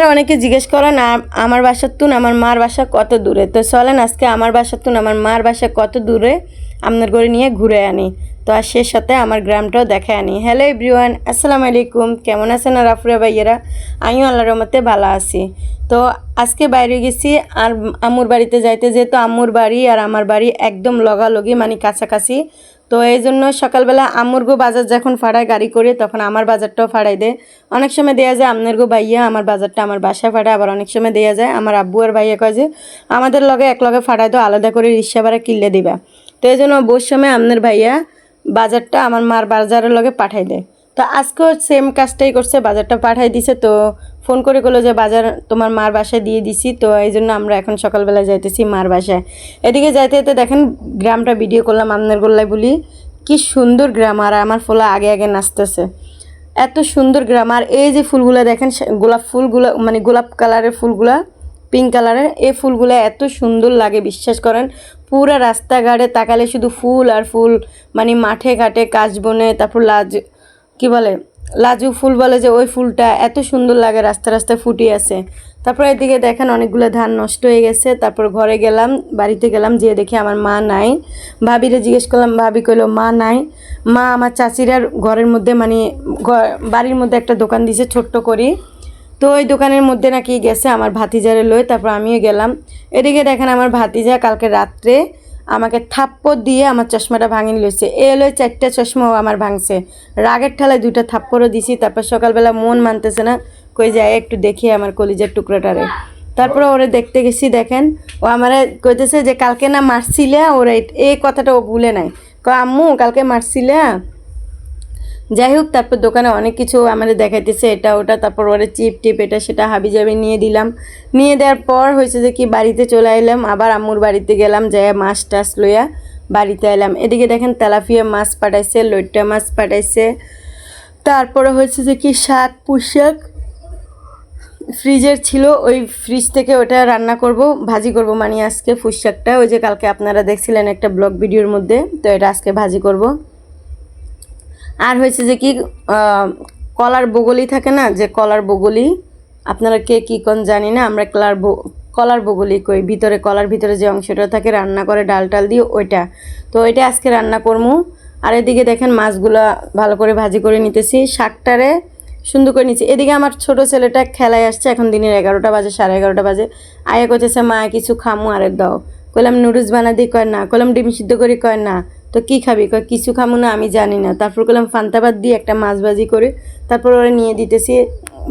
আপনারা অনেকে জিজ্ঞেস করেন আমার বাসার তুন আমার মার বাসা কত দূরে? তো চলেন, আজকে আমার বাসার তুন আমার মার বাসা কত দূরে? আপনার করে নিয়ে ঘুরে আনি। তো আর সে সাথে আমার গ্রামটাও দেখে আনি। হ্যালো এভরিওয়ান আসসালামু আলাইকুম। কেমন আছেন আর আফরা ভাইয়েরা? আমিও আল্লাহর রহমতে ভালো আছি। তো আজকে বাইরে গেছি আর আম্মুর বাড়িতে যাইতে, যেহেতু আম্মুর বাড়ি আর আমার বাড়ি একদম লগালগি মানে কাছাকাছি। তো এই জন্য সকালবেলা আম্মুর গো বাজার যখন ফাড়ায় গাড়ি করে, তখন আমার বাজারটাও ফাড়াই দেয়। অনেক সময় দেওয়া যায় আপনার গো ভাইয়া আমার বাজারটা আমার বাসায় ফাড়ায়, আবার অনেক সময় দেওয়া যায় আমার আব্বু আর ভাইয়া কয় যে, আমাদের লগে এক লগে ফাড়ায় তো আলাদা করে রিক্সা ভাড়া কিনলে দিবা। তো এই জন্য বোর সময় আপনার ভাইয়া বাজারটা আমার মার বাজারের লগে পাঠাই দেয়। তো আজকেও সেম কাজটাই করছে, বাজারটা পাঠাই দিছে, তো ফোন করে করল যে, বাজার তোমার মার বাসায় দিয়ে দিছি, তো এই জন্য আমরা এখন সকালবেলা যাইতেছি মার বাসায়। এদিকে যাইতে যেতে দেখেন গ্রামটা ভিডিও করলাম আপনার গোল্লায় বলি, কি সুন্দর গ্রাম, আর আমার ফোলা আগে আগে নাচতেছে। এত সুন্দর গ্রাম, আর এই যে ফুলগুলো দেখেন গোলাপ ফুলগুলো মানে গোলাপ কালারের ফুলগুলা পিঙ্ক কালারের, এই ফুলগুলো এত সুন্দর লাগে, বিশ্বাস করেন, পুরো রাস্তাঘাটে তাকালে শুধু ফুল আর ফুল মানে মাঠে ঘাটে, কাশ বনে, তারপর লাজ কি বলে, লাজু ফুল বলে যে ওই ফুলটা এত সুন্দর লাগে রাস্তা রাস্তায় ফুটিয়ে আছে। তারপর এদিকে দেখেন অনেকগুলো ধান নষ্ট হয়ে গেছে। তারপর ঘরে গেলাম, বাড়িতে গেলাম, যেয়ে দেখি আমার মা নাই। ভাবিরে জিজ্ঞেস করলাম, ভাবি কইলো, মা নাই? মা আমার চাচিরার ঘরের মধ্যে মানে বাড়ির মধ্যে একটা দোকান দিয়েছে ছোট্ট করি। তো ওই দোকানের মধ্যে নাকি গেছে আমার ভাতিজারে লই, তারপর আমিও গেলাম। এদিকে দেখেন আমার ভাতিজা কালকে রাত্রে আমাকে থাপ্পড় দিয়ে আমার চশমাটা ভাঙিয়ে লইছে এ হলো চারটা চশমাও আমার ভাঙছে। রাগের ঠালায় দুইটা থাপ্পড়ও দিছি, তারপর সকালবেলা মন মানতেছে না। কই যায়, একটু দেখি আমার কলিজার টুকরোটারে। তারপরে ওরে দেখতে গেছি, দেখেন, ও আমারে কইতেছে যে, কালকে না মারছিলে? ওরে এই কথাটা ও ভুলে নাই। ক আম্মু, কালকে মারছিলে? যাই হোক তারপর দোকানে অনেক কিছু আমাদের দেখাইতেছে, এটা, ওটা, তারপর ওরে চিপ টিপ, এটা, সেটা হাবি জাবি নিয়ে দিলাম। নিয়ে দেওয়ার পর হয়েছে যে কি, বাড়িতে চলে এলাম আবার আম্মুর বাড়িতে গেলাম যাই মাছ টাছ লইয়া বাড়িতে এলাম এদিকে দেখেন তেলাপিয়া মাছ পাঠাইছে, লইট্টা মাছ পাঠাইছে। তারপরে হয়েছে যে কি, শাক পুঁশাক ফ্রিজের ছিল, ওই ফ্রিজ থেকে ওটা রান্না করব, ভাজি করব মানে আজকে ফুশাকটা ওই যে কালকে আপনারা দেখছিলেন একটা ব্লগ ভিডিওর মধ্যে, তো এটা আজকে ভাজি করব। আর হয়েছে যে কি কলার বগলি থাকে না, যে কলার বগলি, আপনারা কে কী কোন জানি না, আমরা কলার কলার বগলি কই, ভিতরে কলার ভিতরে যে অংশটা থাকে, রান্না করে ডাল টাল দিয়ে ওইটা। তো ওইটা আজকে রান্না করব আর এদিকে দেখেন মাছগুলো ভালো করে ভাজি করে নিতেছি, শাকটারে সুন্দর করে নিচ্ছি। এদিকে আমার ছোট ছেলেটা খেলায় আসছে, এখন দিনের এগারোটা বাজে, সাড়ে এগারোটা বাজে। আয়া করতেছে মা, কিছু খামু আরে দাও। কইলাম, নুডলস বানা দিই কয় না। কইলাম, ডিম সিদ্ধ করি কয় না? তো কি খাবি? কয়, কিছু খামো না, আমি জানি না। তারপর করলাম ফান্তাবাদ দিয়ে একটা মাছবাজি করে তারপর ওরা নিয়ে দিতেছি,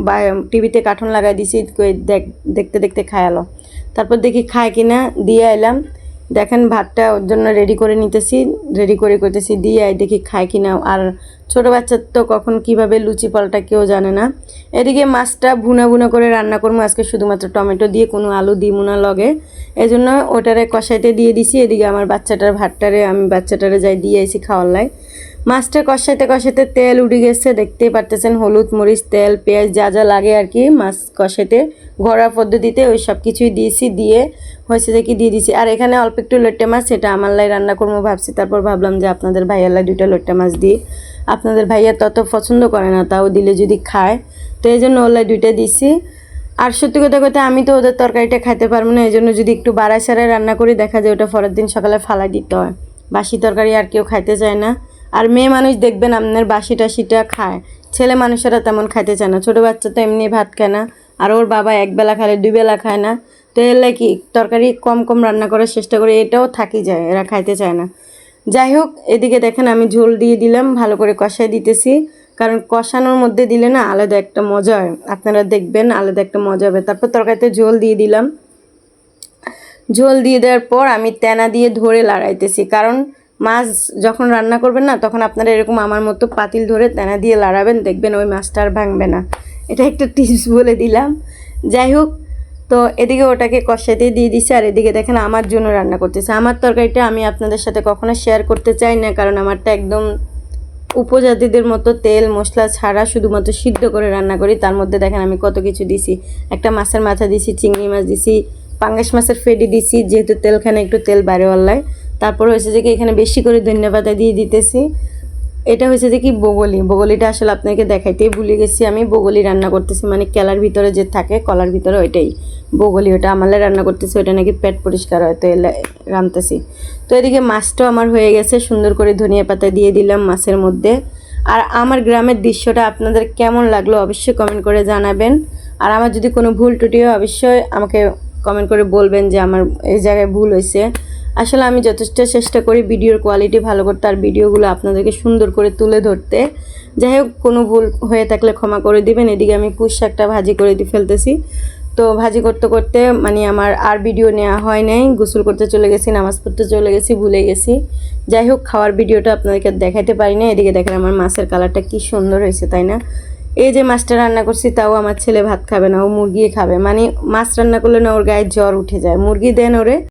বা, টিভিতে কার্টুন লাগাই দিছি দেখ, দেখতে দেখতে খায়ালো তারপর দেখি খায় কিনা, দিয়ে এলাম দেখেন ভাতটা ওর জন্য রেডি করে নিতেছি রেডি করে করতেছি দিয়ে আই দেখি খায় কিনা আর ছোটো বাচ্চার তো কখন কীভাবে লুচি পাল্টা কেউ জানে না। এদিকে মাছটা ভুনা ভুনা করে রান্না করব। আজকে শুধুমাত্র টমেটো দিয়ে, কোনো আলু দিমু না লগে। এজন্য জন্য ওটারে কষাইতে দিয়ে দিছি। এদিকে আমার বাচ্চাটার ভাতটারে, আমি বাচ্চাটারে যাই দিয়ে এসি খাওয়ার লাই। মাছটা কষাইতে কষাইতে তেল উঠে গেছে, দেখতেই পারতেছেন হলুদ, মরিচ, তেল, পেঁয়াজ, যা যা লাগে আর কি মাছ কষাইতে। ঘরোয়া পদ্ধতিতে ওই সব কিছুই দিয়েছি, দিয়ে হয়েছে কি দিয়ে দিছি। আর এখানে অল্প একটু লট্টে মাছ, সেটা আমার লাই রান্না করব ভাবছি। তারপর ভাবলাম যে আপনাদের ভাইয়ার দুইটা লট্টে মাছ দিই। আপনাদের ভাইয়া তত পছন্দ করে না, তাও দিলে যদি খায়। তো এই জন্য ওলাই দুইটা দিছি। আর সত্যি কথা কথা আমি তো ওদের তরকারিটা খাইতে পারব না, এই জন্য যদি একটু বাড়ায় সারায় রান্না করি, দেখা যায় ওটা পরের দিন সকালে ফালাই দিতে হয়। বাসি তরকারি আর কেউ খাইতে চায় না। আর মেয়ে মানুষ দেখবেন আপনার বাসি টাসিটা খায়। ছেলে মানুষেরা তেমন খাইতে চায় না। ছোটো বাচ্চা তো এমনি ভাত খায় না। আর ওর বাবা এক বেলা খায় দুই বেলা খায় না। তো এর কি তরকারি কম কম রান্না করার চেষ্টা করে, এটাও থাকি যায়, এরা খাইতে চায় না। যাই হোক, এদিকে দেখেন আমি ঝোল দিয়ে দিলাম, ভালো করে কষাই দিতেছি। কারণ কষানোর মধ্যে দিলে না আলাদা একটা মজা হয়। আপনারা দেখবেন আলাদা একটা মজা হবে। তারপর তরকারিতে ঝোল দিয়ে দিলাম। ঝোল দিয়ে দেওয়ার পর আমি তেনা দিয়ে ধরে লাড়াইতেছি। কারণ মাছ যখন রান্না করবেন না, তখন আপনারা এরকম আমার মতো পাতিল ধরে তেনা দিয়ে লাড়াবেন, দেখবেন ওই মাছটা আর ভাঙবে না। এটা একটা টিপস বলে দিলাম। যাই হোক, তো এদিকে ওটাকে কষাইতে দিয়ে দিছে, আর এদিকে দেখেন আমার জন্য রান্না করতেছে। আমার তরকারিটা আমি আপনাদের সাথে কখনো শেয়ার করতে চাই না, কারণ আমারটা একদম উপজাতিদের মতো তেল, মশলা ছাড়া শুধুমাত্র সিদ্ধ করে রান্না করি। তার মধ্যে দেখেন আমি কত কিছু দিছি। একটা মাছের মাথা দিছি, চিংড়ি মাছ দিছি, পাঙ্গাস মাছের ফেডি দিছি, যেহেতু তেলখানে একটু তেল বাইরে অল্লায়। তারপর হয়েছে যে কি এখানে বেশি করে ধন্যবাদ দিয়ে দিতেছি। এটা হয়েছে যে কি বগলি, বগলিটা আসলে আপনাকে দেখাইতেই ভুলে গেছি আমি। বগলি রান্না করতেছি মানে কেলার ভিতরে যে থাকে, কলার ভিতরে ওইটাই। বগলি ওটা আমালে রান্না করতেছি ওটা নাকি পেট পরিষ্কার হয়, তো রাঁধতেছি তো এদিকে মাছটাও আমার হয়ে গেছে, সুন্দর করে ধনিয়া পাতা দিয়ে দিলাম মাছের মধ্যে। আর আমার গ্রামের দৃশ্যটা আপনাদের কেমন লাগল অবশ্যই কমেন্ট করে জানাবেন। আর আমার যদি কোনো ভুল টুটি হয়, অবশ্যই আমাকে কমেন্ট করে বলবেন যে আমার এই জায়গায় ভুল হয়েছে। আসলে আমি যথেষ্ট চেষ্টা করি ভিডিওর কোয়ালিটি ভালো করতে আর ভিডিওগুলো আপনাদেরকে সুন্দর করে তুলে ধরতে। যাই হোক, কোনো ভুল হয়ে থাকলে ক্ষমা করে দিবেন। এদিকে আমি পুষ শাকটা ভাজি করে দিয়ে ফেলতেছি। তো ভাজি করতে করতে মানে আমার আর ভিডিও নেওয়া হয় নাই। গোসল করতে চলে গেছি, নামাজ পড়তে চলে গেছি, ভুলে গেছি। যাই হোক, খাওয়ার ভিডিওটা আপনাদেরকে দেখাতে পারি না এদিকে দেখেন আমার মাছের কালারটা কি সুন্দর হয়েছে, তাই না? এই যে মাছটা রান্না করছি, তাও আমার ছেলে ভাত খাবে না, ও মুরগি খাবে। মানে মাছ রান্না করলে না ওর গায়ে জ্বর উঠে যায়। মুরগি দেন ওরে।